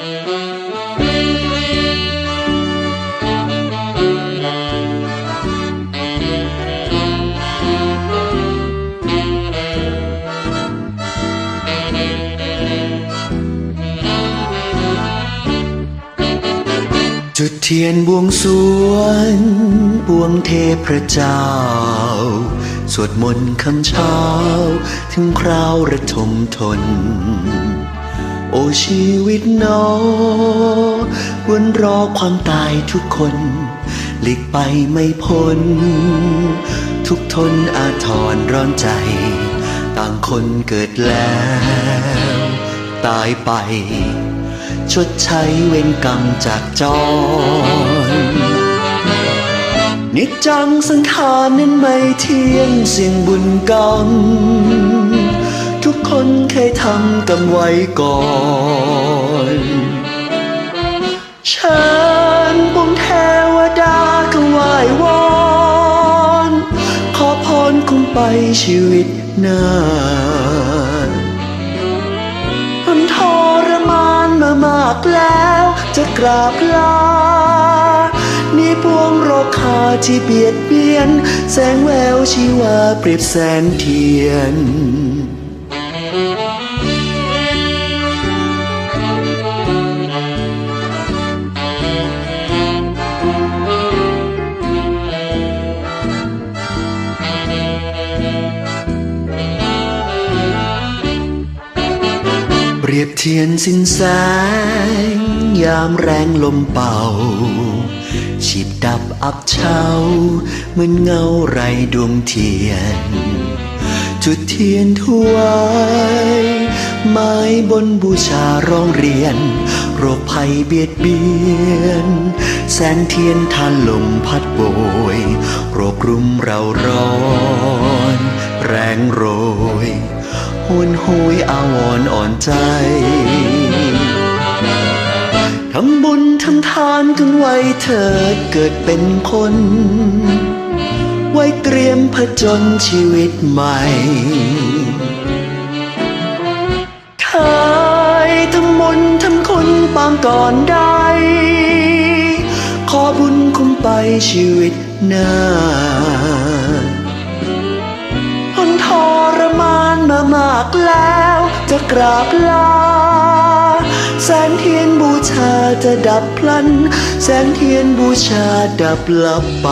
จุดเทียนบวงสวงบวงเทพระเจ้า สวดมนต์คำเช้า ถึงคราวระทมทน โอชีวิตหนอวนรอความตายทุกคน หลีกไปไม่พ้น ทุกทนอาทรร้อนใจ ต่างคนเกิดแล้ว ตายไป ชดใช้เวรกรรมจากจรนิจจังสังขารนั้นไม่เที่ยงเสี่ยงบุญกรรม ทำกรรมไว้ก่อนเชิญปวงเทวดาก็ไหว้วอนขอพรคงไปชีวิตน้าทนทรมานมามากแล้วจะกราบลานี่พวงโรคาที่เบียดเบียน แสงแววชีวาเปรียบแสงเทียน รียบเทียนสินแสง ยามแรงลมเป่า ฉีดดับอับเช้าเหมือนเงาไรดวงเทียน จุดเทียนถวายไม้บนบูชาร้องเรียน โรคภัยเบียดเบียน แสงเทียนทานลมพัดโบย โรครุมเราร้อน แรงโรย หวนหวยอาวรอ่อนใจทำบุญทำทานกันไว้เถิดเกิดเป็นคน ไว้เตรียมผจญชีวิตใหม่เคยทำมนต์ทำคุณปางก่อนได้ ขอบุญคุ้มไปชีวิตหน้าากแล้วจะกราบลา แสงเทียนบูชาจะดับพลัน แสงเทียนบูชาดับลับไป